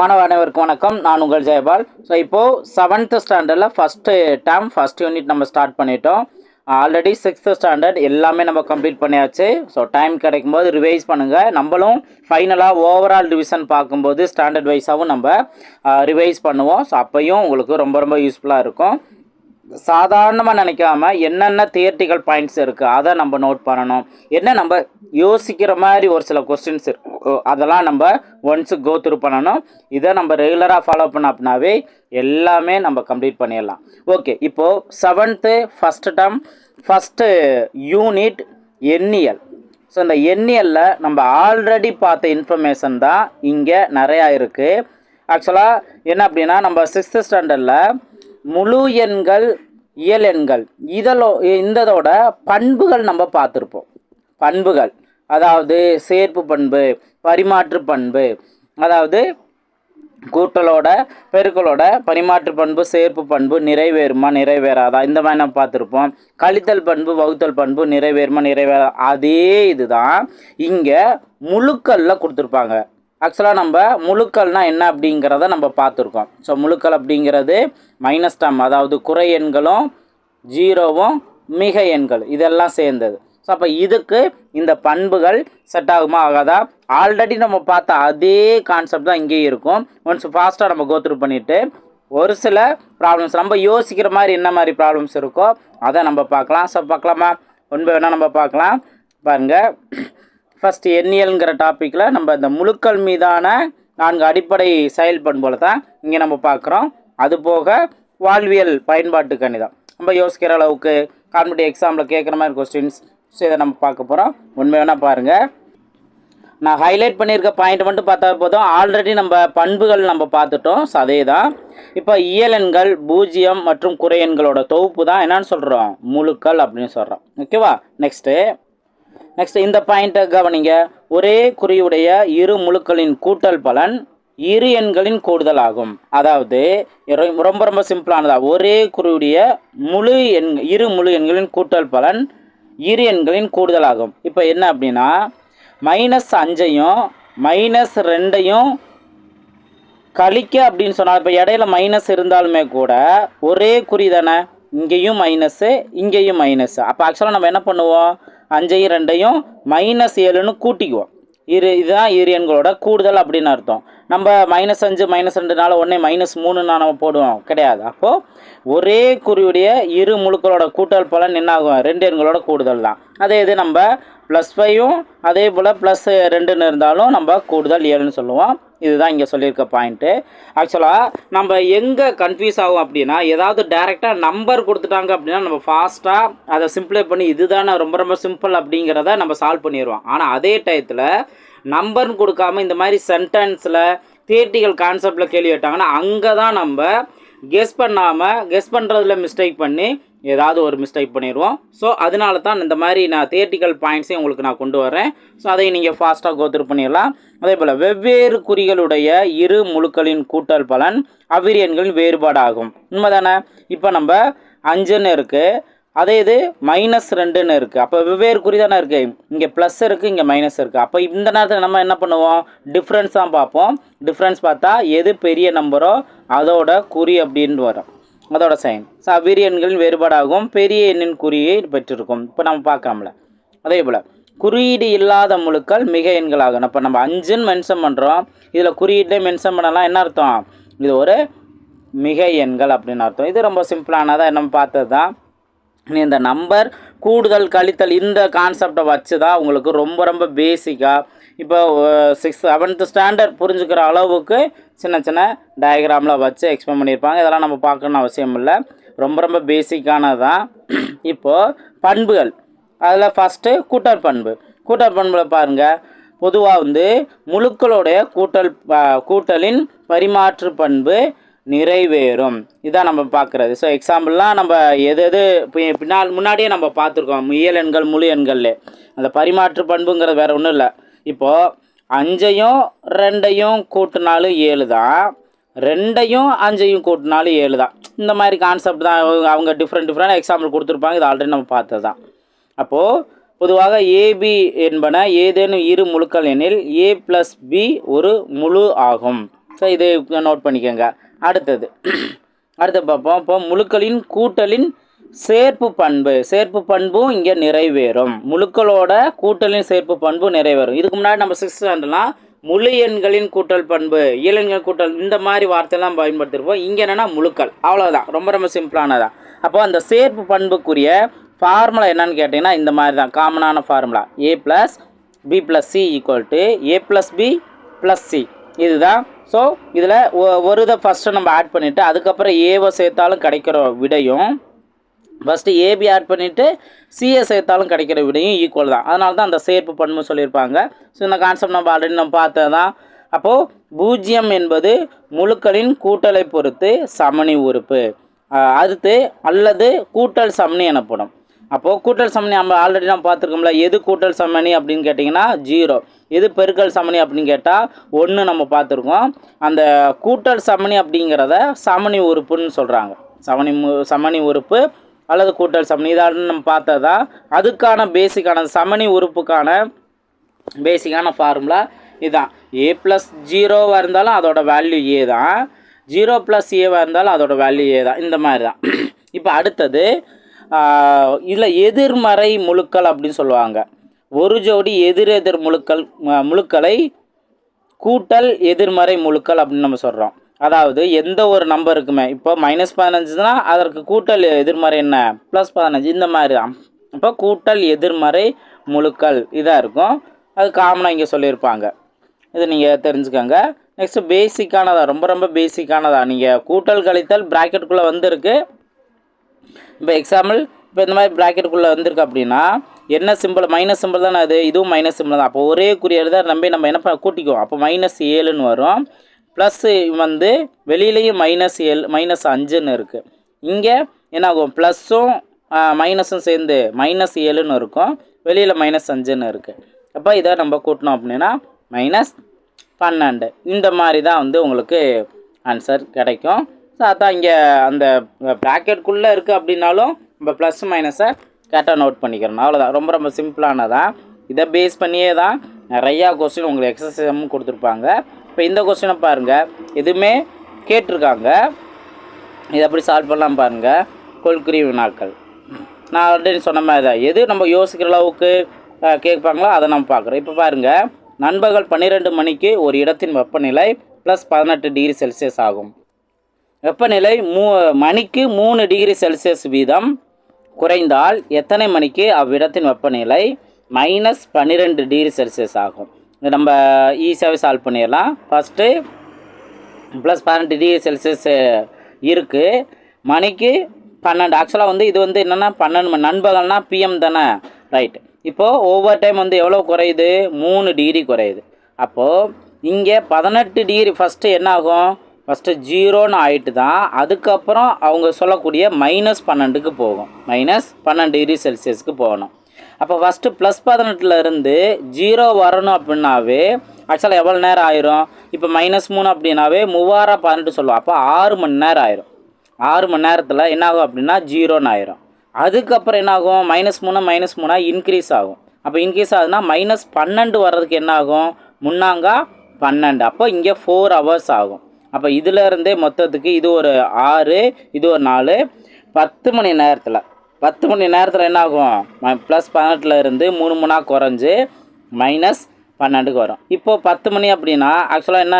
மாணவ அனைவருக்கும் வணக்கம். நான் உங்கள் ஜெயபால். ஸோ இப்போது செவன்த்து ஸ்டாண்டர்டில் ஃபஸ்ட்டு டேம் ஃபஸ்ட் யூனிட் நம்ம ஸ்டார்ட் பண்ணிட்டோம். ஆல்ரெடி சிக்ஸ்த்து ஸ்டாண்டர்ட் எல்லாமே நம்ம கம்ப்ளீட் பண்ணியாச்சு. ஸோ டைம் கிடைக்கும் போது ரிவைஸ் பண்ணுங்கள் நம்மளும் ஃபைனலாக ஓவரால் டிவிஷன் பார்க்கும்போது ஸ்டாண்டர்ட் வைஸாகவும் நம்ம ரிவைஸ் பண்ணுவோம். ஸோ அப்பையும் உங்களுக்கு ரொம்ப ரொம்ப யூஸ்ஃபுல்லாக இருக்கும். சாதாரணமாக நினைக்காம என்னென்ன தியர்ட்டிக்கல் பாயிண்ட்ஸ் இருக்குது அதை நம்ம நோட் பண்ணணும். என்ன நம்ம யோசிக்கிற மாதிரி ஒரு சில கொஸ்டின்ஸ் இருக்கு. அதெல்லாம் நம்ம ஒன்ஸு கோ த்ரூ பண்ணணும். இதை நம்ம ரெகுலராக ஃபாலோ பண்ண அப்படின்னாவே எல்லாமே நம்ம கம்ப்ளீட் பண்ணிடலாம். ஓகே இப்போது seventh first term first unit எண்ணியல் ஸோ இந்த எண்ணியலில் நம்ம ஆல்ரெடி பார்த்த இன்ஃபர்மேஷன் தான் இங்கே நிறையா இருக்குது ஆக்சுவலாக என்ன அப்படின்னா நம்ம சிக்ஸ்த்து ஸ்டாண்டர்டில் முழு எண்கள் இயல் எண்கள். இதலோ இந்ததோட பண்புகள் நம்ம பார்த்துருப்போம். பண்புகள். அதாவது சேர்ப்பு பண்பு பரிமாற்று பண்பு. அதாவது கூட்டலோட பெருக்களோட பரிமாற்று பண்பு சேர்ப்பு பண்பு நிறைவேறுமா நிறைவேறாதா? இந்த மாதிரி நம்ம பார்த்துருப்போம். கழித்தல் பண்பு வகுத்தல் பண்பு நிறைவேறுமா நிறைவேறா அதே இதுதான் இங்கே முழுக்கல்ல கொடுத்துருப்பாங்க. ஆக்சுவலாக நம்ம முழுக்கள்னால் என்ன அப்படிங்கிறத நம்ம பார்த்துருக்கோம். ஸோ முழுக்கள் அப்படிங்கிறது மைனஸ் டம் அதாவது குறை எண்களும் ஜீரோவும் மிக எண்கள் இதெல்லாம் சேர்ந்தது. ஸோ அப்போ இதுக்கு இந்த பண்புகள் செட் ஆகுமா ஆகாதா? ஆல்ரெடி நம்ம பார்த்த அதே கான்செப்ட் தான் இங்கேயும் இருக்கும். ஒன்ஸ் ஃபாஸ்ட்டாக நம்ம கோத்ரூ பண்ணிவிட்டு ஒரு சில ப்ராப்ளம்ஸ் நம்ம யோசிக்கிற மாதிரி என்ன மாதிரி ப்ராப்ளம்ஸ் இருக்கோ அதை நம்ம பார்க்கலாம். ஸோ பார்க்கலாமா? ஒன்பது வேணால் நம்ம பார்க்கலாம். பாருங்கள் ஃபஸ்ட்டு எண்ணியல்ங்கிற டாப்பிக்கில் நம்ம இந்த முழுக்கள் மீதான நான்கு அடிப்படை செயல் பண்புகளை தான் இங்கே நம்ம பார்க்குறோம். அது போக வாழ்வியல் பயன்பாட்டு கணிதம். நம்ம யோசிக்கிற அளவுக்கு காம்படிட்டிவ் எக்ஸாமில் கேட்குற மாதிரி கொஸ்டின்ஸ் ஸோ இதை நம்ம பார்க்க போகிறோம் உண்மை வேணால் பாருங்கள் நான் ஹைலைட் பண்ணியிருக்க பாயிண்ட் மட்டும் பார்த்தா போதும். ஆல்ரெடி நம்ம பண்புகள் நம்ம பார்த்துட்டோம். ஸோ அதே தான் இப்போ இயலன்கள் பூஜ்ஜியம் மற்றும் குறையன்களோட தொகுப்பு தான். என்னன்னு சொல்கிறோம் முழுக்கள் அப்படின்னு சொல்கிறோம் ஓகேவா நெக்ஸ்ட்டு நெக்ஸ்ட் இந்த பாயிண்ட்டை கவனிங்க. ஒரே குறியுடைய இரு முழுக்களின் கூட்டல் பலன் இரு எண்களின் கூடுதல் ஆகும் அதாவது ரொம்ப ரொம்ப சிம்பிளானதா. ஒரே குறியுடைய முழு எண் இரு முழு எண்களின் கூட்டல் பலன் இரு எண்களின் கூடுதல் ஆகும் இப்போ என்ன அப்படின்னா மைனஸ் அஞ்சையும் மைனஸ் ரெண்டையும் கழிக்க அப்படின்னு சொன்னால் இப்போ இடையில மைனஸ் இருந்தாலுமே கூட ஒரே குறி தானே. இங்கேயும் மைனஸ்ஸு இங்கேயும் மைனஸ் அப்போ ஆக்சுவலாக நம்ம என்ன பண்ணுவோம்? அஞ்சையும் ரெண்டையும் மைனஸ் ஏழுன்னு கூட்டிக்குவோம். இரு இதுதான் இரு எண்களோட கூடுதல் அப்படின்னு அர்த்தம். நம்ம மைனஸ் அஞ்சு மைனஸ் ரெண்டுனால உடனே மைனஸ் மூணுன்னா நம்ம போடுவோம். கிடையாது. அப்போது ஒரே குறியுடைய இரு முழுக்களோட கூட்டல் பலன் என்ன ரெண்டு எண்களோட கூடுதல் தான். அதே இது நம்ம ப்ளஸ் ஃபைவும் அதே போல் ப்ளஸ் ரெண்டுன்னு இருந்தாலும் நம்ம கூடுதல் ஏழுன்னு சொல்லுவோம். இதுதான் இங்கே சொல்லியிருக்க பாயிண்ட்டு ஆக்சுவலாக நம்ம எங்கே கன்ஃபியூஸ் ஆகும் அப்படின்னா ஏதாவது டேரெக்டாக நம்பர் கொடுத்துட்டாங்க அப்படின்னா நம்ம ஃபாஸ்ட்டாக அதை சிம்பிளை பண்ணி இதுதானே ரொம்ப ரொம்ப சிம்பிள் அப்படிங்கிறத நம்ம சால்வ் பண்ணிடுவோம். ஆனால் அதே டயத்தில் நம்பர்னு கொடுக்காம இந்த மாதிரி சென்டென்ஸில் தியேட்டிக்கல் கான்செப்டில் கேள்வி கேட்டாங்கன்னா அங்கே தான் நம்ம கெஸ் பண்ணாமல் கெஸ் பண்ணுறதுல மிஸ்டேக் பண்ணி ஏதாவது ஒரு மிஸ்டேக் பண்ணிடுவோம். ஸோ அதனால தான் இந்த மாதிரி நான் தியேட்டிக்கல் பாயிண்ட்ஸையும் உங்களுக்கு நான் கொண்டு வரேன் ஸோ அதை நீங்கள் ஃபாஸ்ட்டாக கோத்திரு பண்ணிடலாம். அதே போல் வெவ்வேறு குறிகளுடைய இரு முழுக்களின் கூட்டல் பலன் அவ்விரியன்களின் வேறுபாடு ஆகும் உண்மைதானே? இப்போ நம்ம அஞ்சுன்னு இருக்குது அதே இது மைனஸ் ரெண்டுன்னு இருக்குது அப்போ வெவ்வேறு குறி தானே இருக்குது இங்கே ப்ளஸ் இருக்குது இங்கே மைனஸ் இருக்குது அப்போ இந்த நேரத்தில் நம்ம என்ன பண்ணுவோம்? டிஃப்ரென்ஸ் தான் பார்ப்போம். டிஃப்ரென்ஸ் பார்த்தா எது பெரிய நம்பரோ அதோட குறி அப்படின்னு வரும். அதோட சைன் ஸோ அவ்விரு எண்களின் வேறுபாடாகவும் பெரிய எண்ணின் குறியை பெற்றிருக்கும். இப்போ நம்ம பார்க்கலாம்ல. அதே போல் குறியீடு இல்லாத முழுக்கள் மிக எண்களாகும். இப்போ நம்ம அஞ்சுன்னு மென்ஷன் பண்ணுறோம் இதில் குறியீட்டே மென்ஷன் பண்ணலாம். என்ன அர்த்தம்? இது ஒரு மிக எண்கள் அப்படின்னு அர்த்தம். இது ரொம்ப சிம்பிளானதாக நம்ம பார்த்தது தான் இந்த நம்பர் கூடுதல் கழித்தல் இந்த கான்செப்டை வச்சு தான் உங்களுக்கு ரொம்ப ரொம்ப பேசிக்காக இப்போ சிக்ஸ் செவன்த்து ஸ்டாண்டர்ட் புரிஞ்சுக்கிற அளவுக்கு சின்ன சின்ன டயக்ராமில் வச்சு எக்ஸ்பிளைன் பண்ணியிருப்பாங்க. இதெல்லாம் நம்ம பார்க்கணும்னு அவசியம் இல்லை. ரொம்ப ரொம்ப பேசிக்கானது தான் இப்போது பண்புகள். அதில் ஃபஸ்ட்டு கூட்டல் பண்பு. கூட்டல் பண்பில் பாருங்கள் பொதுவாக வந்து முழுக்களுடைய கூட்டல் கூட்டலின் பரிமாற்று பண்பு நிறைவேறும். இதான் நம்ம பார்க்குறது. ஸோ எக்ஸாம்பிள்லாம் நம்ம எது எது பின்னால் முன்னாடியே நம்ம பார்த்துருக்கோம். இயல் எண்கள் முழு எண்கள்ல அந்த பரிமாற்று பண்புங்கிறது வேறு ஒன்றும் இல்லை. இப்போது அஞ்சையும் ரெண்டையும் கூட்டினாலும் ஏழு தான். ரெண்டையும் அஞ்சையும் கூட்டினாலும் ஏழு தான். இந்த மாதிரி கான்செப்ட் தான் அவங்க- அவங்க டிஃப்ரெண்ட் டிஃப்ரெண்ட் எக்ஸாம்பிள் கொடுத்துருப்பாங்க. இது ஆல்ரெடி நம்ம பார்த்தது தான். அப்போது பொதுவாக ஏபி என்பன ஏதேனும் இரு முழுக்கள் எனில் ஏ ப்ளஸ் பி ஒரு முழு ஆகும். ஸோ இது நோட் பண்ணிக்கோங்க. அடுத்தது. அடுத்து பார்ப்போம் இப்போ முழுக்களின் கூட்டலின் சேர்ப்பு பண்பு. சேர்ப்பு பண்பும் இங்கே நிறைவேறும். முழுக்களோட கூட்டலின் சேர்ப்பு பண்பு நிறைவேறும். இதுக்கு முன்னாடி நம்ம சிக்ஸ்த் ஸ்டாண்டர்ட்லாம் முழு எண்களின் கூட்டல் பண்பு இயலெண்கள் கூட்டல் இந்த மாதிரி வார்த்தையெல்லாம் பயன்படுத்திருப்போம். இங்கே என்னென்னா முழுக்கள். அவ்வளோதான் ரொம்ப ரொம்ப சிம்பிளானதான். அப்போ அந்த சேர்ப்பு பண்புக்குரிய ஃபார்முலா என்னன்னு கேட்டிங்கன்னா இந்த மாதிரி தான் காமனான formula. A plus B plus C equal to A plus B plus C இதுதான் ஸோ இதில் ஒரு இதை ஃபஸ்ட்டு நம்ம ஆட் பண்ணிவிட்டு அதுக்கப்புறம் ஏவை சேர்த்தாலும் கிடைக்கிற விடையும் ஃபஸ்ட்டு ஏபி ஆட் பண்ணிவிட்டு சிஏ சேர்த்தாலும் கிடைக்கிற விடையும் ஈக்குவல் தான். அதனால தான் அந்த சேர்ப்பு பண்பு சொல்லியிருப்பாங்க. ஸோ இந்த கான்செப்ட் நம்ம ஆல்ரெடி நம்ம பார்த்தது தான். அப்போது பூஜ்ஜியம் என்பது முழுக்களின் கூட்டலை பொறுத்து சமணி உறுப்பு. அடுத்து அல்லது கூட்டல் சமணி எனப்படும். அப்போது கூட்டல் சமணி நம்ம ஆல்ரெடி நம்ம பார்த்துருக்கோம்ல எது கூட்டல் சமணி அப்படின்னு கேட்டிங்கன்னா ஜீரோ. எது பெருக்கல் சமணி அப்படின்னு கேட்டால் ஒன்று நம்ம பார்த்துருக்கோம். அந்த கூட்டல் சமணி அப்படிங்கிறத சமணி உறுப்புன்னு சொல்கிறாங்க சமணி மு- சமணி உறுப்பு அல்லது கூட்டல் சமணி இதான்னு நம்ம பார்த்ததா? அதுக்கான பேசிக்கான சமணி உறுப்புக்கான பேசிக்கான ஃபார்முலா இதுதான் ஏ ப்ளஸ் ஜீரோவாக இருந்தாலும் அதோட வேல்யூ ஏ தான். ஜீரோ ப்ளஸ் ஏவாக இருந்தாலும் அதோட வேல்யூ ஏ தான். இந்த மாதிரி தான். இப்போ அடுத்தது இதில் எதிர்மறை முழுக்கள் அப்படின்னு சொல்லுவாங்க. ஒரு ஜோடி எதிர் எதிர் முழுக்கள் முழுக்களை கூட்டல் எதிர்மறை முழுக்கள் அப்படின்னு நம்ம சொல்கிறோம் அதாவது எந்த ஒரு நம்பருக்குமே இப்போ மைனஸ் பதினஞ்சுனா அதற்கு கூட்டல் எதிர்மறை என்ன? ப்ளஸ் பதினஞ்சு. இந்த மாதிரி தான். இப்போ கூட்டல் எதிர்மறை முழுக்கள் இதாக இருக்கும். அது காமனாக இங்கே சொல்லியிருப்பாங்க. இது நீங்கள் தெரிஞ்சுக்கோங்க. நெக்ஸ்ட்டு பேசிக்கானதா ரொம்ப ரொம்ப பேசிக்கானதாக நீங்கள் கூட்டல் கழித்தல் ப்ராக்கெட்டுக்குள்ளே வந்திருக்கு. இப்போ எக்ஸாம்பிள் இப்போ இந்த மாதிரி ப்ராக்கெட்டுக்குள்ளே வந்திருக்கு அப்படின்னா என்ன சிம்பிள் மைனஸ் சிம்பிள் தானே அது? இதுவும் மைனஸ் சிம்பிள் தான். அப்போ ஒரே குறியர் தான் நம்பி நம்ம என்ன பண்ண கூட்டிக்குவோம்? அப்போ மைனஸ் ஏழுன்னு வரும். ப்ளஸ்ஸு வந்து வெளியிலையும் மைனஸ் ஏழு மைனஸ் அஞ்சுன்னு இருக்குது இங்கே என்ன ஆகும் ப்ளஸ்ஸும் மைனஸும் சேர்ந்து மைனஸ் ஏழுன்னு இருக்கும். வெளியில் மைனஸ் அஞ்சுன்னு இருக்குது அப்போ இதை நம்ம கூட்டினோம் அப்படின்னா மைனஸ் பன்னெண்டு. இந்த மாதிரி தான் வந்து உங்களுக்கு ஆன்சர் கிடைக்கும். அதான் இங்கே அந்த ப்ராக்கெட்குள்ளே இருக்குது அப்படின்னாலும் நம்ம ப்ளஸ் மைனஸை கரெக்டாக நோட் பண்ணிக்கிறணும். அவ்வளோதான் ரொம்ப ரொம்ப சிம்பிளானதான் இதை பேஸ் பண்ணியே தான் நிறையா கொஸ்டின் உங்களுக்கு எக்ஸசைஸும் கொடுத்துருப்பாங்க. இப்போ இந்த கொஸ்டினை பாருங்கள் எதுவுமே கேட்டிருக்காங்க. இதை எப்படி சால்வ் பண்ணலாம் பாருங்கள் கொள்குறி வினாக்கள். நான் ஆல்ரெடி சொன்ன மாதிரி தான். எது நம்ம யோசிக்கிற அளவுக்கு கேட்பாங்களோ அதை நம்ம பார்க்குறோம். இப்போ பாருங்கள் நண்பகல் பன்னிரெண்டு மணிக்கு ஒரு இடத்தின் வெப்பநிலை ப்ளஸ் பதினெட்டு டிகிரி செல்சியஸ் ஆகும். வெப்பநிலை மூ மணிக்கு மூணு டிகிரி செல்சியஸ் வீதம் குறைந்தால் எத்தனை மணிக்கு அவ்விடத்தின் வெப்பநிலை? மைனஸ் பன்னிரெண்டு டிகிரி செல்சியஸ் ஆகும். இது நம்ம ஈஸியாகவே சால்வ் பண்ணிடலாம். ஃபஸ்ட்டு ப்ளஸ் பன்னெண்டு டிகிரி செல்சியஸ் இருக்குது மணிக்கு பன்னெண்டு. ஆக்சுவலாக வந்து இது வந்து என்னென்னா பன்னெண்டு மணி நண்பகல்னா பிஎம் தானே? ரைட் இப்போது ஒவ்வொரு டைம் வந்து எவ்வளோ குறையுது? மூணு டிகிரி குறையுது. அப்போது இங்கே பதினெட்டு டிகிரி ஃபஸ்ட்டு என்ன ஆகும்? ஃபஸ்ட்டு ஜீரோன்னு ஆயிட்டு தான் அதுக்கப்புறம் அவங்க சொல்லக்கூடிய மைனஸ் பன்னெண்டுக்கு போகும். மைனஸ் பன்னெண்டு டிகிரி செல்சியஸ்க்கு போகணும். அப்போ ஃபஸ்ட்டு ப்ளஸ் இருந்து ஜீரோ வரணும் அப்படின்னாவே ஆக்சுவலாக எவ்வளோ நேரம் ஆயிரும்? இப்போ மைனஸ் மூணு அப்படின்னாவே மூவாயிரம் பதினெட்டு சொல்லுவோம். அப்போ ஆறு மணி நேரம் ஆயிரும். ஆறு மணி நேரத்தில் என்னாகும் அப்படின்னா ஜீரோன்னு ஆயிரும். அதுக்கப்புறம் என்னாகும் மைனஸ் மூணு மைனஸ் மூணாக இன்க்ரீஸ் ஆகும். அப்போ இன்க்ரீஸ் ஆகுதுன்னா மைனஸ் பன்னெண்டு வர்றதுக்கு என்ன ஆகும்? பன்னெண்டு. அப்போ இங்கே ஃபோர் ஹவர்ஸ் ஆகும். அப்போ இதுல இருந்தே மொத்தத்துக்கு இது ஒரு ஆறு இது ஒரு நாலு. பத்து மணி நேரத்தில் பத்து மணி நேரத்தில் என்ன ஆகும்? ப்ளஸ் பதினெட்டில் இருந்து மூணு மூணாக குறைஞ்சி மைனஸ் பன்னெண்டுக்கு வரும். இப்போது பத்து மணி அப்படின்னா ஆக்சுவலாக என்ன?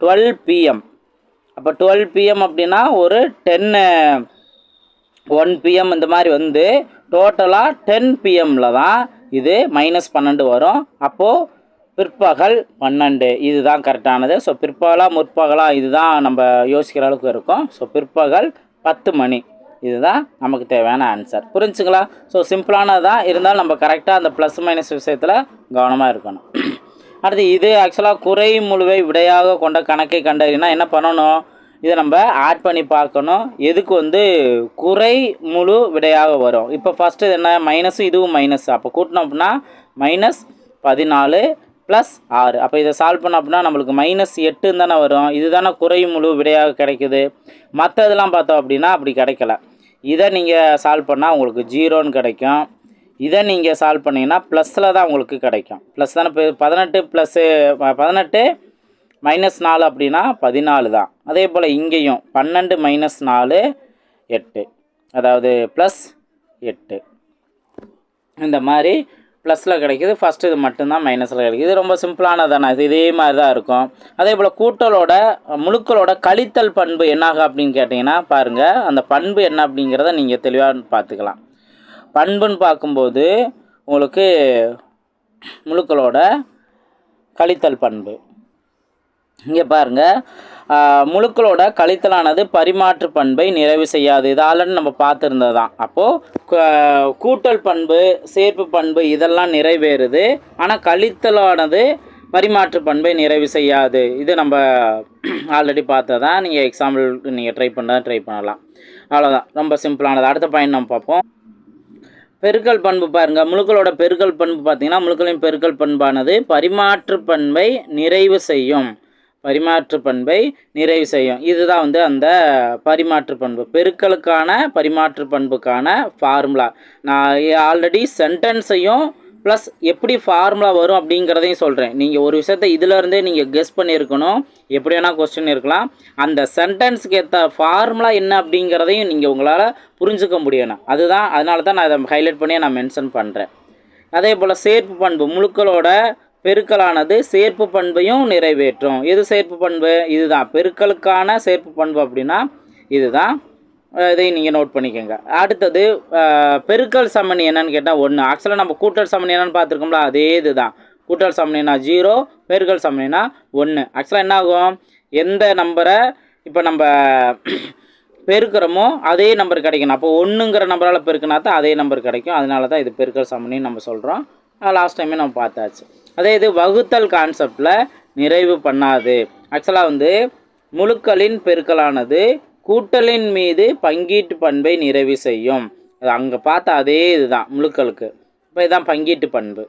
டுவெல் பிஎம் அப்போ டுவெல் பிஎம் அப்படின்னா ஒரு டென்னு ஒன் பிஎம் இந்த மாதிரி வந்து டோட்டலாக டென் பிஎம்மில் தான் இது மைனஸ் பன்னெண்டு வரும். அப்போது பிற்பகல் பன்னெண்டு. இதுதான் கரெக்டானது ஸோ பிற்பகலாக முற்பகலாக இதுதான் நம்ம யோசிக்கிற அளவுக்கு இருக்கும். ஸோ பிற்பகல் பத்து மணி. இதுதான் நமக்கு தேவையான ஆன்சர் புரிஞ்சுங்களா? ஸோ சிம்பிளானதான் இருந்தாலும் நம்ம கரெக்டாக அந்த ப்ளஸ் மைனஸ் விஷயத்தில் கவனமாக இருக்கணும். அடுத்து இது ஆக்சுவலாக குறை முழுவை விடையாக கொண்ட கணக்கை கண்டறினா என்ன பண்ணணும்? இதை நம்ம ஆட் பண்ணி பார்க்கணும். எதுக்கு வந்து குறை முழு விடையாக வரும்? இப்போ ஃபஸ்ட்டு என்ன? மைனஸும் இதுவும் மைனஸ் அப்போ கூட்டினோம் அப்படின்னா மைனஸ் பதினாலு ப்ளஸ் ஆறு. அப்போ இதை சால்வ் பண்ண அப்படின்னா நம்மளுக்கு மைனஸ் எட்டுன்னு தானே வரும். இதுதானே குறை முழு விடையாக கிடைக்குது. மற்றதெல்லாம் பார்த்தோம் அப்படின்னா அப்படி கிடைக்கல. இதை நீங்கள் சால்வ் பண்ணால் உங்களுக்கு ஜீரோன்னு கிடைக்கும். இதை நீங்கள் சால்வ் பண்ணிங்கன்னா ப்ளஸில் தான் உங்களுக்கு கிடைக்கும். ப்ளஸ் தானே இப்போ பதினெட்டு ப்ளஸ்ஸு பதினெட்டு மைனஸ் நாலு அப்படின்னா பதினாலு தான். அதே போல் இங்கேயும் பன்னெண்டு மைனஸ் நாலு எட்டு. அதாவது ப்ளஸ் எட்டு. இந்த மாதிரி ப்ளஸில் கிடைக்குது ஃபஸ்ட்டு இது மட்டும்தான் மைனஸில் கிடைக்குது. இது ரொம்ப சிம்பிளானதானே இது இதே மாதிரி தான் இருக்கும். அதே போல் கூட்டலோட முழுக்களோட கழித்தல் பண்பு என்னாகும் அப்படின்னு கேட்டிங்கன்னா பாருங்கள் அந்த பண்பு என்ன அப்படிங்கிறத நீங்கள் தெளிவாக பார்த்துக்கலாம். பண்புன்னு பார்க்கும்போது உங்களுக்கு முழுக்களோட கழித்தல் பண்பு. இங்கே பாருங்கள் முழுக்களோட கழித்தலானது பரிமாற்று பண்பை நிறைவு செய்யாது. இது ஆல்ரெடி நம்ம பார்த்துருந்தது தான் அப்போது கூட்டல் பண்பு சேர்ப்பு பண்பு இதெல்லாம் நிறைவேறுது. ஆனால் கழித்தலானது பரிமாற்று பண்பை நிறைவு செய்யாது. இது நம்ம ஆல்ரெடி பார்த்ததான் நீங்கள் எக்ஸாம்பிள் நீங்கள் ட்ரை பண்ணால் ட்ரை பண்ணலாம். அவ்வளோதான் ரொம்ப சிம்பிளானது. அடுத்த பாயிண்ட் நம்ம பார்ப்போம். பெருக்கல் பண்பு பாருங்கள் முழுக்களோட பெருக்கல் பண்பு பார்த்திங்கன்னா முழுக்களின் பெருக்கல் பண்பானது பரிமாற்று பண்பை நிறைவு செய்யும். பரிமாற்று பண்பை நிறைவு செய்யும். இதுதான் வந்து அந்த பரிமாற்று பண்பு. பெருக்கலுக்கான பரிமாற்று பண்புக்கான ஃபார்முலா நான் ஆல்ரெடி சென்டென்ஸையும் ப்ளஸ் எப்படி ஃபார்முலா வரும் அப்படிங்கிறதையும் சொல்கிறேன் நீங்கள் ஒரு விஷயத்தை இதிலருந்தே நீங்கள் கெஸ் பண்ணியிருக்கணும். எப்படி வேணால் கொஸ்டின் இருக்கலாம். அந்த சென்டென்ஸுக்கு ஏற்ற ஃபார்முலா என்ன அப்படிங்கிறதையும் நீங்கள் உங்களால் புரிஞ்சுக்க முடியணும். அதுதான் அதனால தான் நான் அதை ஹைலைட் பண்ணி நான் மென்ஷன் பண்ணுறேன் அதே போல் சேர்ப்பு பண்பு முழுக்களோட பெருக்கலானது சேர்ப்பு பண்பையும் நிறைவேற்றும். எது சேர்ப்பு பண்பு? இதுதான். பெருக்கலுக்கான சேர்ப்பு பண்பு அப்படின்னா இதுதான். இதை நீங்கள் நோட் பண்ணிக்கோங்க. அடுத்தது பெருக்கல் சமணி என்னன்னு கேட்டால் ஒன்று ஆக்சுவலாக நம்ம கூட்டல் சமணி என்னன்னு பார்த்துருக்கோம்ல அதே இதுதான். கூட்டல் சமணினா ஜீரோ பெருக்கல் சமணினா ஒன்று ஆக்சுவலாக என்ன ஆகும்? எந்த நம்பரை இப்போ நம்ம பெருக்கிறோமோ அதே நம்பர் கிடைக்கணும். அப்போ ஒன்றுங்கிற நம்பரால் பெருக்கினா தான் அதே நம்பர் கிடைக்கும். அதனால தான் இது பெருக்கல் சமணின்னு நம்ம சொல்கிறோம் லாஸ்ட் டைமே நம்ம பார்த்தாச்சு. அதே இது வகுத்தல் கான்செப்டில் நிறைவு பண்ணாது. ஆக்சுவலாக வந்து முழுக்களின் பெருக்கலானது கூட்டலின் மீது பங்கீட்டு பண்பை நிறைவு செய்யும். அது அங்கே பார்த்த அதே இதுதான் முழுக்களுக்கு. இப்போ இதுதான் பங்கீட்டு பண்பு.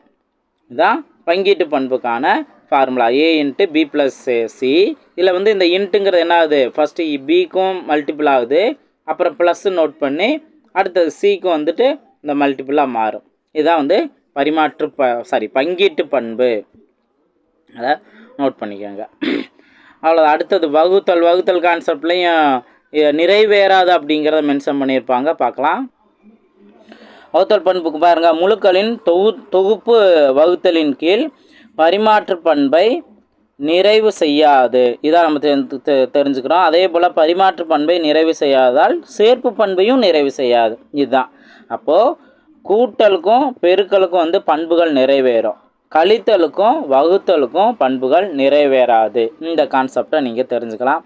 இதுதான் பங்கீட்டு பண்புக்கான formula A into B plus C இதில் வந்து இந்த இன்ட்டுங்கிறது என்ன ஆகுது ஃபஸ்ட்டு பிக்கும் மல்டிபிள் ஆகுது. அப்புறம் ப்ளஸ்ஸு நோட் பண்ணி அடுத்தது சிக்கும் வந்துட்டு இந்த மல்டிபிளாக மாறும். இதுதான் வந்து பரிமாற்று ப சாரி பங்கீட்டு பண்பு. அதை நோட் பண்ணிக்கோங்க. அவ்வளோ அடுத்தது வகுத்தல். வகுத்தல் கான்செப்ட்லேயும் நிறைவேறாது அப்படிங்கிறத மென்ஷன் பண்ணியிருப்பாங்க. பார்க்கலாம். வகுத்தல் பண்புக்கு பாருங்கள் முழுக்களின் தொகு தொகுப்பு வகுத்தலின் கீழ் பரிமாற்று பண்பை நிறைவு செய்யாது. இதான் நம்ம தெ- தெரிஞ்சுக்கிறோம். அதே போல் பரிமாற்று பண்பை நிறைவு செய்யாதால் சேர்ப்பு பண்பையும் நிறைவு செய்யாது. இதுதான். அப்போது கூட்டலுக்கும் பெருக்கலுக்கும் வந்து பண்புகள் நிறைவேறும். கழித்தலுக்கும் வகுத்தலுக்கும் பண்புகள் நிறைவேறாது. இந்த கான்செப்டை நீங்கள் தெரிஞ்சுக்கலாம்.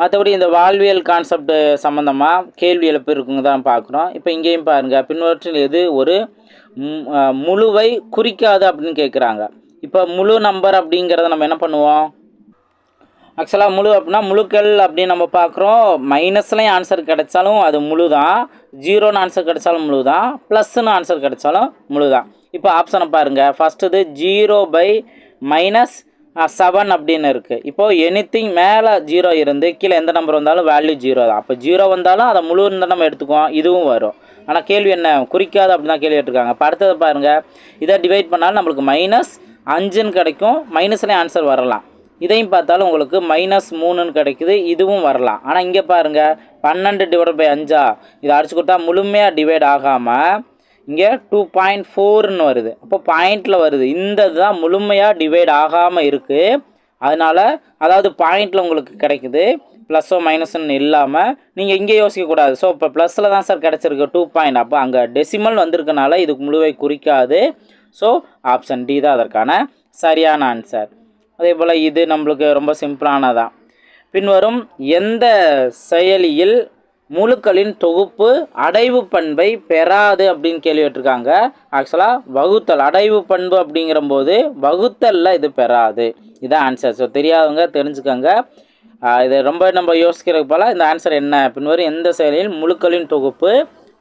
மற்றபடி இந்த வாழ்வியல் கான்செப்ட் சம்மந்தமாக கேள்வி எழுப்பு இருக்குங்க தான் பார்க்குறோம். இப்போ இங்கேயும் பாருங்கள் பின்வற்றில் எது ஒரு முழுவை குறிக்காது அப்படின்னு கேட்குறாங்க இப்போ முழு நம்பர் அப்படிங்கிறத நம்ம என்ன பண்ணுவோம்? ஆக்சுவலாக முழு அப்படின்னா முழுக்கள் அப்படின்னு நம்ம பார்க்குறோம். மைனஸ்லையும் ஆன்சர் கிடைச்சாலும் அது முழு தான் ஜீரோன்னு ஆன்சர் கிடைச்சாலும் முழு தான் ப்ளஸ்ன்னு ஆன்சர் கிடைச்சாலும் முழு தான் இப்போ ஆப்ஷனை பாருங்கள் ஃபஸ்ட்டு இது ஜீரோ பை மைனஸ் செவன் அப்படின்னு இருக்குது இப்போது எனித்திங் மேலே ஜீரோ இருந்து கீழே எந்த நம்பர் வந்தாலும் வேல்யூ ஜீரோ தான். அப்போ ஜீரோ வந்தாலும் அதை முழுன்னு நம்ம எடுத்துக்குவோம். இதுவும் வரும். ஆனால் கேள்வி என்ன? குறிக்காது அப்படின்னு தான் கேள்வி எடுத்துருக்காங்க இப்போ அடுத்தது பாருங்கள் இதை டிவைட் பண்ணாலும் நம்மளுக்கு மைனஸ் அஞ்சுன்னு கிடைக்கும். மைனஸ்லேயும் ஆன்சர் வரலாம். இதையும் பார்த்தாலும் உங்களுக்கு மைனஸ் மூணுன்னு கிடைக்குது இதுவும் வரலாம். ஆனால் இங்கே பாருங்கள் பன்னெண்டு டிவைட் பை அஞ்சா? இதை அடிச்சு கொடுத்தா முழுமையாக டிவைட் ஆகாமல் இங்கே டூ பாயிண்ட் ஃபோர்னு வருது. அப்போ பாயிண்டில் வருது. இந்த இதுதான் முழுமையாக டிவைட் ஆகாமல் இருக்குது அதனால் அதாவது பாயிண்டில் உங்களுக்கு கிடைக்குது. ப்ளஸ்ஸோ மைனஸ்ன்னு இல்லாமல் நீங்கள் இங்கே யோசிக்கக்கூடாது ஸோ இப்போ ப்ளஸில் தான் சார் கிடச்சிருக்கு டூ பாயிண்ட் அப்போ அங்கே டெசிமல் வந்திருக்கனால இதுக்கு முழுவை குறிக்காது. ஸோ ஆப்ஷன் டி தான் அதற்கான சரியான ஆன்சர் அதே போல் இது நம்மளுக்கு ரொம்ப சிம்பிளானதான் பின்வரும் எந்த செயலியில் முழுக்களின் தொகுப்பு அடைவு பண்பை பெறாது அப்படின்னு கேள்வி கேட்டிருக்காங்க ஆக்சுவலாக வகுத்தல் அடைவு பண்பு அப்படிங்கிறம்போது வகுத்தலில் இது பெறாது. இதான் ஆன்சர் ஸோ தெரியாதவங்க தெரிஞ்சுக்கோங்க. இது ரொம்ப நம்ம யோசிக்கிறது போல் இந்த ஆன்சர் என்ன? பின்வரும் எந்த செயலில் முழுக்களின் தொகுப்பு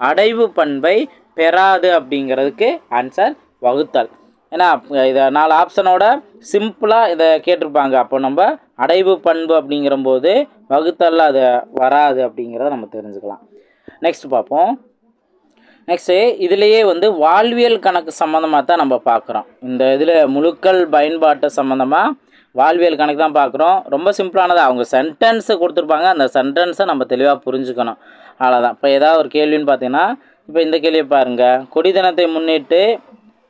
அடைவு பண்பை பெறாது அப்படிங்கிறதுக்கு ஆன்சர் வகுத்தல். ஏன்னா இதை நாலு ஆப்ஷனோட சிம்பிளாக இதை கேட்டிருப்பாங்க. அப்போ நம்ம அடைவு பண்பு அப்படிங்கிறம்போது வகுத்தல்ல அது வராது அப்படிங்கிறத நம்ம தெரிஞ்சுக்கலாம். நெக்ஸ்ட் பார்ப்போம். நெக்ஸ்ட்டு இதுலேயே வந்து வாழ்வியல் கணக்கு சம்மந்தமாக தான் நம்ம பார்க்குறோம். இந்த இதில் முழுக்கள் பயன்பாட்டு சம்மந்தமாக வாழ்வியல் கணக்கு தான் பார்க்குறோம். ரொம்ப சிம்பிளானது அவங்க சென்டென்ஸை கொடுத்துருப்பாங்க. அந்த சென்டென்ஸை நம்ம தெளிவாக புரிஞ்சுக்கணும். அவ்வளோதான் இப்போ ஏதாவது ஒரு கேள்வின்னு பார்த்தீங்கன்னா இப்போ இந்த கேள்வியை பாருங்கள் கொடி தினத்தை முன்னிட்டு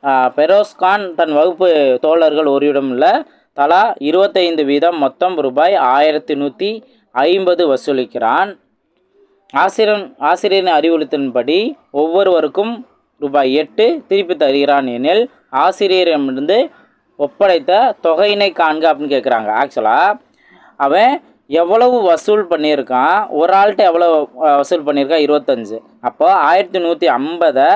பெரோஸ்கான் பெரோஸ் கான் தன் வகுப்பு தோழர்கள் ஒருவிடம் இல்லை தலா இருபத்தைந்து வீதம் மொத்தம் ரூபாய் ஆயிரத்தி நூற்றி ஐம்பது வசூலிக்கிறான். ஆசிரியன் ஆசிரியரின் அறிவுறுத்தின்படி ஒவ்வொருவருக்கும் ரூபாய் எட்டு திருப்பி தருகிறான் எனில் ஆசிரியரிடமிருந்து ஒப்படைத்த தொகையினை காண்க அப்படின்னு கேட்குறாங்க ஆக்சுவலாக அவன் எவ்வளவு வசூல் பண்ணியிருக்கான்? ஒரு ஆள்கிட்ட எவ்வளோ வசூல் பண்ணியிருக்கான் இருபத்தஞ்சு. அப்போ ஆயிரத்தி நூற்றி ஐம்பதை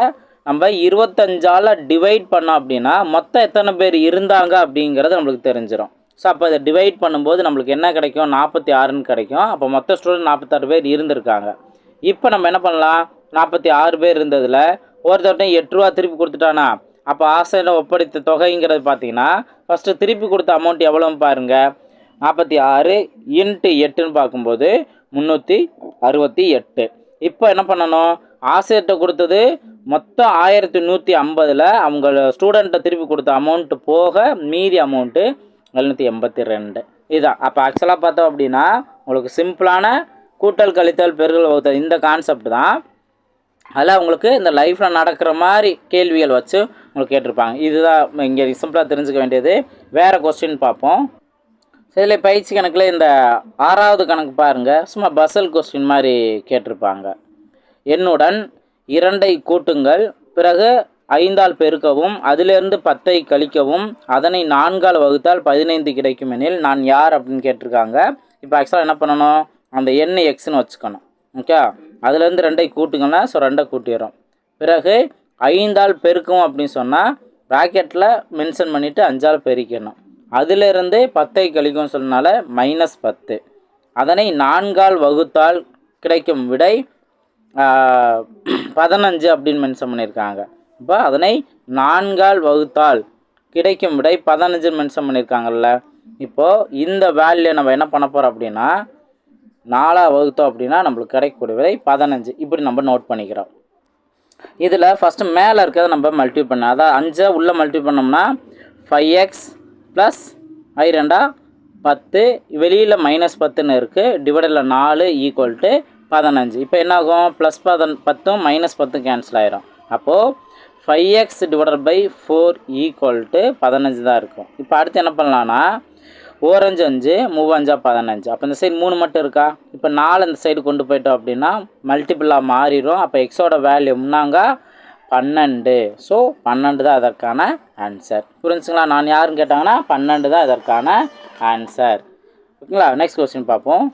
நம்ம இருபத்தஞ்சால் டிவைட் பண்ணோம் அப்படின்னா மொத்தம் எத்தனை பேர் இருந்தாங்க அப்படிங்கிறது நம்மளுக்கு தெரிஞ்சிடும் ஸோ அப்போ இதை டிவைட் பண்ணும்போது நம்மளுக்கு என்ன கிடைக்கும்? நாற்பத்தி ஆறுன்னு கிடைக்கும். அப்போ மொத்த ஸ்டூடெண்ட் நாற்பத்தாறு பேர் இருந்திருக்காங்க. இப்போ நம்ம என்ன பண்ணலாம்? நாற்பத்தி ஆறு பேர் இருந்ததில் ஒருத்தர்ட்டும் எட்டுரூவா திருப்பி கொடுத்துட்டானா? அப்போ ஆசிரியர் ஒப்படைத்த தொகைங்கிறது பார்த்தீங்கன்னா ஃபஸ்ட்டு திருப்பி கொடுத்த அமௌண்ட் எவ்வளோன்னு பாருங்கள் நாற்பத்தி ஆறு இன்ட்டு எட்டுன்னு பார்க்கும்போது முந்நூற்றி அறுபத்தி எட்டு. இப்போ என்ன பண்ணணும்? ஆசிரியர்கிட்ட கொடுத்தது மொத்தம் ஆயிரத்தி நூற்றி ஐம்பதில் அவங்க ஸ்டூடெண்ட்டை திருப்பி கொடுத்த அமௌண்ட்டு போக மீதி அமௌண்ட்டு எழுநூற்றி எண்பத்தி ரெண்டு. இதுதான் அப்போ ஆக்சுவலாக பார்த்தோம் அப்படின்னா உங்களுக்கு சிம்பிளான கூட்டல் கழித்தல் பெருகல் வகுத்தல் இந்த கான்செப்ட் தான். அதில் உங்களுக்கு இந்த லைஃப்பில் நடக்கிற மாதிரி கேள்விகள் வச்சு உங்களுக்கு கேட்டிருப்பாங்க. இதுதான் இங்கே சிம்பிளாக தெரிஞ்சுக்க வேண்டியது. வேறு கொஸ்டின் பார்ப்போம். இதில் பயிற்சி கணக்கில் இந்த ஆறாவது கணக்கு பாருங்கள் சும்மா பசல் கொஸ்டின் மாதிரி கேட்டிருப்பாங்க. என்னுடன் இரண்டை கூட்டுங்கள். பிறகு ஐந்தால் பெருக்கவும் அதிலிருந்து பத்தை கழிக்கவும் அதனை நான்கால் வகுத்தால் பதினைந்து கிடைக்கும் எனில் நான் யார் அப்படின்னு கேட்டிருக்காங்க. இப்போ ஆக்சுவலாக என்ன பண்ணணும்? அந்த எண்ணை எக்ஸ்னு வச்சுக்கணும். ஓகே அதுலேருந்து ரெண்டை கூட்டுங்கன்னா ஸோ ரெண்டை கூட்டிடுறோம். பிறகு ஐந்தால் பெருக்கும் அப்படின்னு சொன்னால் ப்ராக்கெட்டில் மென்ஷன் பண்ணிவிட்டு அஞ்சால் பெருக்கணும் அதிலிருந்து பத்தை கழிக்கும் சொன்னனால மைனஸ் பத்து. அதனை நான்கால் வகுத்தால் கிடைக்கும் விடை பதினஞ்சு அப்படின்னு மென்ஷன் பண்ணியிருக்காங்க. இப்போ அதனை நான்கால் வகுத்தால் கிடைக்கும் விடை பதினஞ்சுன்னு மென்ஷன் பண்ணியிருக்காங்கல்ல. இப்போது இந்த வேல்யூ நம்ம என்ன பண்ண போகிறோம் அப்படின்னா நாலாக வகுத்தோம் அப்படின்னா நம்மளுக்கு கிடைக்கக்கூடிய விலை பதினஞ்சு. இப்படி நம்ம நோட் பண்ணிக்கிறோம். இதில் ஃபஸ்ட்டு மேலே இருக்கிறத நம்ம மல்டிபிள் பண்ண அதாவது அஞ்சை உள்ளே மல்டிபிள் பண்ணோம்னா ஃபைவ் எக்ஸ் ப்ளஸ் ஐ ரெண்டா பத்து. வெளியில் மைனஸ் பத்துன்னு இருக்குது டிவைடில் நாலு ஈக்குவல் டு பதினஞ்சு. இப்போ என்ன ஆகும் ப்ளஸ் பதன் பத்தும் மைனஸ் பத்தும் கேன்சல் ஆயிரும். அப்போது five X divided by four equal to பதினஞ்சு தான் இருக்கும். இப்போ அடுத்து என்ன பண்ணலான்னா ஓரஞ்சு அஞ்சு மூவஞ்சா பதினஞ்சு. அப்போ இந்த சைடு மூணு மட்டும் இருக்கா? இப்போ நாலு இந்த சைடு கொண்டு போயிட்டோம் அப்படின்னா மல்டிபிளாக மாறிடும் அப்போ எக்ஸோட வேல்யூ முன்னாங்க பன்னெண்டு. ஸோ பன்னெண்டு தான் அதற்கான ஆன்சர் புரிஞ்சுங்களா? நான் யாருன்னு கேட்டாங்கன்னா பன்னெண்டு தான் இதற்கான ஆன்சர் ஓகேங்களா? நெக்ஸ்ட் கொஸ்டின் பார்ப்போம்.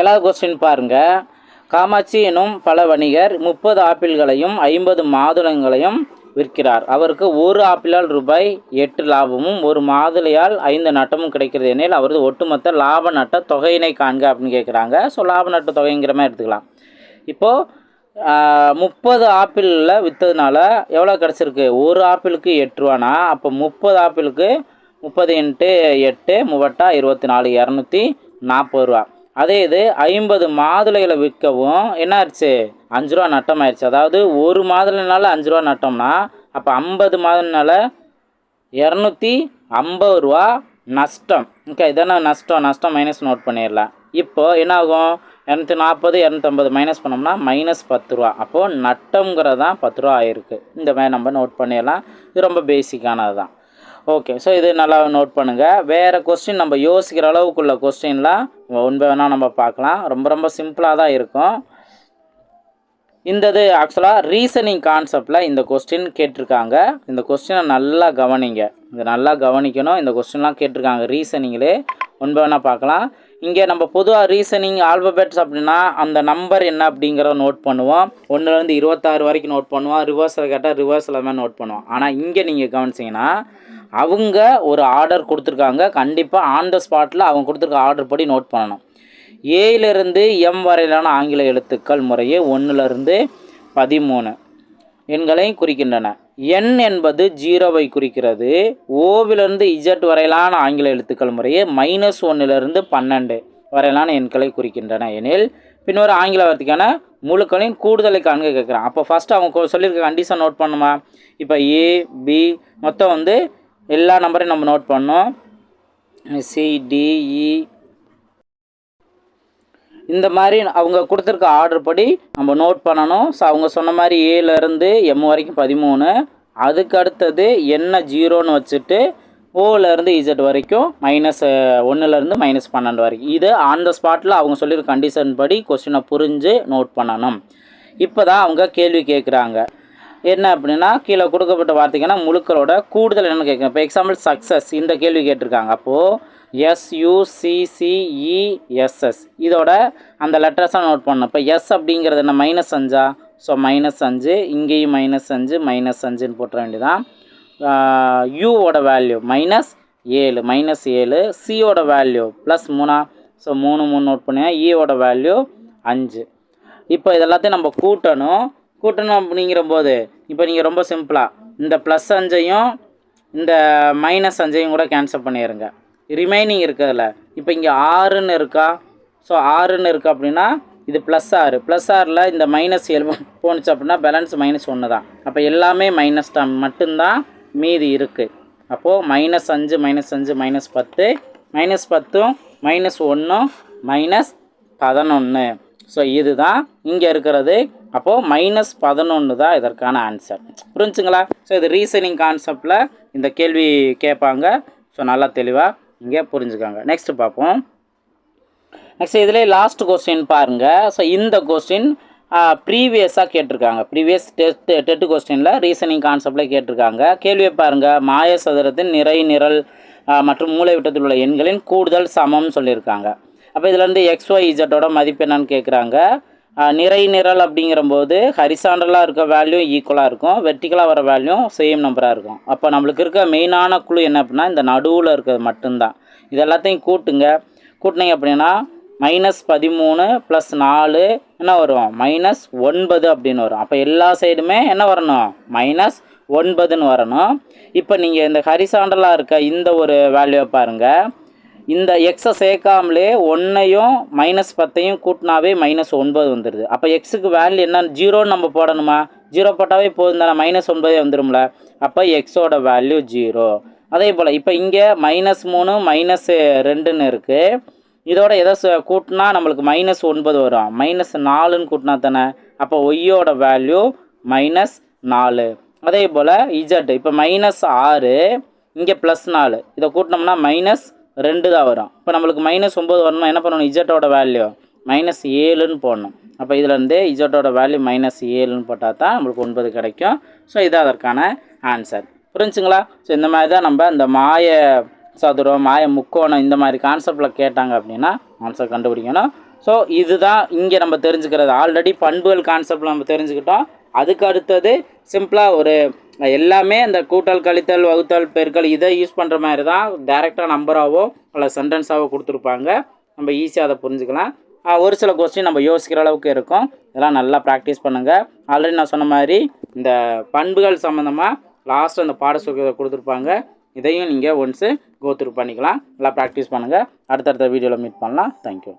ஏழாவது கொஸ்டின் பாருங்கள் காமாட்சி எனும் பல வணிகர் முப்பது ஆப்பிள்களையும் ஐம்பது மாதுளங்களையும் விற்கிறார். அவருக்கு ஒரு ஆப்பிளால் ரூபாய் எட்டு லாபமும் ஒரு மாதுளையால் ஐந்து நட்டமும் கிடைக்கிறது எனில் அவரது ஒட்டுமொத்த லாப நட்ட தொகையினை காண்க அப்படின்னு கேட்குறாங்க. ஸோ லாப நட்ட தொகைங்கிற மாதிரி எடுத்துக்கலாம். இப்போது முப்பது ஆப்பிளில் விற்றதுனால எவ்வளோ கிடச்சிருக்கு? ஒரு ஆப்பிளுக்கு எட்டு ரூபானா அப்போ முப்பது ஆப்பிளுக்கு முப்பது இன்ட்டு எட்டு முவட்டா இருபத்தி நாலு இரநூத்தி நாற்பது ரூபா. அதே இது ஐம்பது மாதுளைகளை விற்கவும் என்ன ஆயிடுச்சு? அஞ்சு ரூபா நட்டம் ஆயிடுச்சு. அதாவது ஒரு மாதுளைனால அஞ்சு ரூபா நட்டம்னா அப்போ ஐம்பது மாதுளைனால இரநூத்தி ஐம்பது ரூபா நஷ்டம். ஓகே இதானே நஷ்டம்? நஷ்டம் மைனஸ் நோட் பண்ணிடலாம். இப்போ என்ன ஆகும்? இரநூத்தி நாற்பது இரநூத்தம்பது மைனஸ் பண்ணோம்னா மைனஸ் பத்து ரூபா. அப்போது நட்டம்ங்கிறது தான் பத்து ரூபா ஆயிருக்கு. இந்த மாதிரி நம்ம நோட் பண்ணிடலாம். இது ரொம்ப பேசிக்கானது தான் ஓகே ஸோ இது நல்லா நோட் பண்ணுங்கள் வேறு கொஸ்டின் நம்ம யோசிக்கிற அளவுக்குள்ள கொஸ்டின்லாம் ஒன் வேணால் நம்ம பார்க்கலாம். ரொம்ப ரொம்ப சிம்பிளாக தான் இருக்கும். இந்த இது ஆக்சுவலாக ரீசனிங் கான்செப்டில் இந்த கொஸ்டின் கேட்டிருக்காங்க. இந்த கொஸ்டினை நல்லா கவனிங்க. இதை நல்லா கவனிக்கணும். இந்த கொஸ்டின்லாம் கேட்டிருக்காங்க ரீசனிங்கிலே ஒன் வேணால் பார்க்கலாம். இங்கே நம்ம பொதுவாக ரீசனிங் ஆல்பபெட்ஸ் அப்படின்னா அந்த நம்பர் என்ன அப்படிங்கிறத நோட் பண்ணுவோம். ஒன்றுலேருந்து இருபத்தாறு வரைக்கும் நோட் பண்ணுவோம். ரிவர்ஸில் கேட்டால் ரிவர்ஸில் தான் நோட் பண்ணுவோம். ஆனால் இங்கே நீங்கள் கவனிச்சிங்கன்னா அவங்க ஒரு ஆர்டர் கொடுத்துருக்காங்க. கண்டிப்பாக ஆன் த ஸ்பாட்டில் அவங்க கொடுத்துருக்க ஆர்டர் படி நோட் பண்ணணும். ஏயிலிருந்து எம் வரையிலான ஆங்கில எழுத்துக்கள் முறையே ஒன்றுலேருந்து பதிமூணு எண்களையும் குறிக்கின்றன. எண் என்பது ஜீரோவை குறிக்கிறது. ஓவிலிருந்து இஜட் வரையிலான ஆங்கில எழுத்துக்கள் முறையே மைனஸ் ஒன்றுலேருந்து பன்னெண்டு வரையிலான எண்களை குறிக்கின்றன. எனில் பின்னொரு ஆங்கில வார்த்தைக்கான முழுக்களின் கூடுதலை காண்க கேட்குறான். அப்போ ஃபஸ்ட்டு அவங்க சொல்லியிருக்க கண்டிஷன் நோட் பண்ணுமா? இப்போ ஏ பி மொத்தம் வந்து எல்லா நம்பரையும் நம்ம நோட் பண்ணோம். சிடிஇ e. இந்த மாதிரி அவங்க கொடுத்துருக்க ஆர்டர் படி நம்ம நோட் பண்ணணும். ஸோ அவங்க சொன்ன மாதிரி ஏலேருந்து எம் வரைக்கும் பதிமூணு. அதுக்கு அடுத்தது என்ன ஜீரோன்னு வச்சுட்டு ஓலேருந்து இசட் வரைக்கும் மைனஸ் ஒன்றுலேருந்து மைனஸ் பன்னெண்டு வரைக்கும். இது ஆன் த ஸ்பாட்டில் அவங்க சொல்லியிருக்க கண்டிஷன் படி கொஸ்டினை புரிஞ்சு நோட் பண்ணணும். இப்போ தான் அவங்க கேள்வி கேட்குறாங்க என்ன அப்படின்னா கீழே கொடுக்கப்பட்ட வார்த்தைங்கன்னா முழுக்களோட கூடுதல் என்னென்னு கேட்குறேன். இப்போ எக்ஸாம்பிள் சக்ஸஸ் இந்த கேள்வி கேட்டிருக்காங்க. அப்போது எஸ்யூசிசிஇஎஸ்எஸ் இதோட அந்த லெட்டர்ஸாக நோட் பண்ணணும். இப்போ எஸ் அப்படிங்கிறது என்ன? மைனஸ் அஞ்சா? ஸோ மைனஸ் அஞ்சு இங்கேயும் மைனஸ் அஞ்சு மைனஸ் அஞ்சுன்னு போட்டுற வேண்டியதான் யூவோட வேல்யூ மைனஸ் ஏழு மைனஸ் ஏழு சியோட வேல்யூ ப்ளஸ் மூணா? ஸோ மூணு மூணு நோட் பண்ணுங்க ஈயோட வேல்யூ அஞ்சு. இப்போ இதெல்லாத்தையும் நம்ம கூட்டணும். கூட்டணும் அப்படிங்கிற போது இப்போ நீங்கள் ரொம்ப சிம்பிளாக இந்த ப்ளஸ் அஞ்சையும் இந்த மைனஸ் அஞ்சையும் கூட கேன்சல் பண்ணிடுங்க ரிமைனிங் இருக்குதுல்ல இப்போ இங்கே ஆறுன்னு இருக்கா? ஸோ ஆறுன்னு இருக்குது அப்படின்னா இது ப்ளஸ் ஆறு. ப்ளஸ் ஆறில் இந்த மைனஸ் ஏழு போணுச்சு அப்படின்னா பேலன்ஸ் மைனஸ் ஒன்று தான் அப்போ எல்லாமே மைனஸ் தான். மட்டும்தான் மீதி இருக்குது அப்போது மைனஸ் அஞ்சு மைனஸ் அஞ்சு மைனஸ் பத்து. மைனஸ் பத்தும் மைனஸ் ஒன்றும் மைனஸ் பதினொன்று ஸோ இதுதான் இங்கே இருக்கிறது. அப்போது மைனஸ் பதினொன்று தான் இதற்கான ஆன்சர் புரிஞ்சுங்களா? ஸோ இது ரீசனிங் கான்செப்டில் இந்த கேள்வி கேட்பாங்க. ஸோ நல்லா தெளிவாக இங்கே புரிஞ்சுக்காங்க. நெக்ஸ்ட் பார்ப்போம். நெக்ஸ்ட் இதிலே லாஸ்ட் கொஸ்டின் பாருங்கள் ஸோ இந்த கொஸ்டின் ப்ரீவியஸாக கேட்டிருக்காங்க. ப்ரீவியஸ் டெஸ்ட் டெட்டு கொஸ்டினில் ரீசனிங் கான்செப்டில் கேட்டிருக்காங்க. கேள்வியை பாருங்கள் மாய சதுரத்தின் நிறை நிரல் மற்றும் மற்றும் மூலைவிட்டத்தில் உள்ள எண்களின் கூடுதல் சமம்னு சொல்லியிருக்காங்க. அப்போ இதுலேருந்து எக்ஸ் ஒய் இஜட்டோட மதிப்பு என்னன்னு கேட்குறாங்க நிறை நிரல் அப்படிங்கிறபோது ஹரிசாண்டலாக இருக்க வேல்யூ ஈக்குவலாக இருக்கும். வெர்டிக்கலாக வர வேல்யூ சேம் நம்பராக இருக்கும். அப்போ நம்மளுக்கு இருக்க மெயினான குழு என்ன அப்படின்னா இந்த நடுவில் இருக்கிறது மட்டும்தான். இது எல்லாத்தையும் கூட்டுங்க. கூட்டினீங்க அப்படின்னா மைனஸ் பதிமூணு ப்ளஸ் நாலு என்ன வரும்? மைனஸ் ஒன்பது அப்படின்னு வரும். அப்போ எல்லா சைடுமே என்ன வரணும்? மைனஸ் ஒன்பதுன்னு வரணும். இப்போ நீங்கள் இந்த ஹரிசாண்டலாக இருக்க இந்த ஒரு வேல்யூவை பாருங்கள் இந்த எக்ஸை சேர்க்காமலே ஒன்றையும் மைனஸ் பத்தையும் கூட்டினாவே மைனஸ் ஒன்பது வந்துடுது அப்போ எக்ஸுக்கு வேல்யூ என்னன்னு ஜீரோன்னு நம்ம போடணுமா? ஜீரோ போட்டாவே போதும் தானே. மைனஸ் ஒன்பதே வந்துடும்ல அப்போ எக்ஸோட வேல்யூ ஜீரோ அதே போல் இப்போ இங்கே மைனஸ் மூணு மைனஸ் ரெண்டுன்னு இருக்குது இதோட எதை ச- கூட்டினா நம்மளுக்கு மைனஸ் ஒன்பது வரும். மைனஸ் நாலுன்னு கூட்டினா தானே. அப்போ ஒய்யோட வேல்யூ மைனஸ் நாலு. அதே போல் இஜட் இப்போ மைனஸ் ஆறு இங்கே ப்ளஸ் நாலு. இதை கூட்டினோம்னா மைனஸ் ரெண்டு தான் வரும். இப்போ நம்மளுக்கு மைனஸ் ஒம்பது வரணும்னா என்ன பண்ணணும்? இஜட்டோட வேல்யூ மைனஸ் ஏழுன்னு போடணும். அப்போ இதுலேருந்து இஜட்டோட வேல்யூ மைனஸ் ஏழுன்னு போட்டால் தான் நம்மளுக்கு ஒன்பது கிடைக்கும். ஸோ இது அதற்கான ஆன்சர் புரிஞ்சுங்களா? ஸோ இந்த மாதிரி தான் நம்ம இந்த மாய சதுரம் மாய முக்கோணம் இந்த மாதிரி கான்செப்டில் கேட்டாங்க அப்படின்னா ஆன்சர் கண்டுபிடிக்கணும். ஸோ இதுதான் இங்கே நம்ம தெரிஞ்சுக்கிறது. ஆல்ரெடி பண்புகள் கான்செப்டில் நம்ம தெரிஞ்சுக்கிட்டோம். அதுக்கு அடுத்தது சிம்பிளாக ஒரு எல்லாமே இந்த கூட்டல் கழித்தல் வகுத்தல் பெருக்கல் இதை யூஸ் பண்ணுற மாதிரி தான் டேரெக்டாக நம்பராகவோ அல்ல சென்டென்ஸாகவோ கொடுத்துருப்பாங்க. நம்ம ஈஸியாக அதை புரிஞ்சுக்கலாம். ஒரு சில கொஸ்டின் நம்ம யோசிக்கிற அளவுக்கு இருக்கும். இதெல்லாம் நல்லா ப்ராக்டிஸ் பண்ணுங்கள் ஆல்ரெடி நான் சொன்ன மாதிரி இந்த பண்புகள் சம்மந்தமாக லாஸ்ட் அந்த பாட கொடுத்துருப்பாங்க. இதையும் நீங்கள் ஒன்ஸு கோத்ரூ பண்ணிக்கலாம். நல்லா ப்ராக்டிஸ் பண்ணுங்கள் அடுத்தடுத்த வீடியோவில் மீட் பண்ணலாம். தேங்க்யூ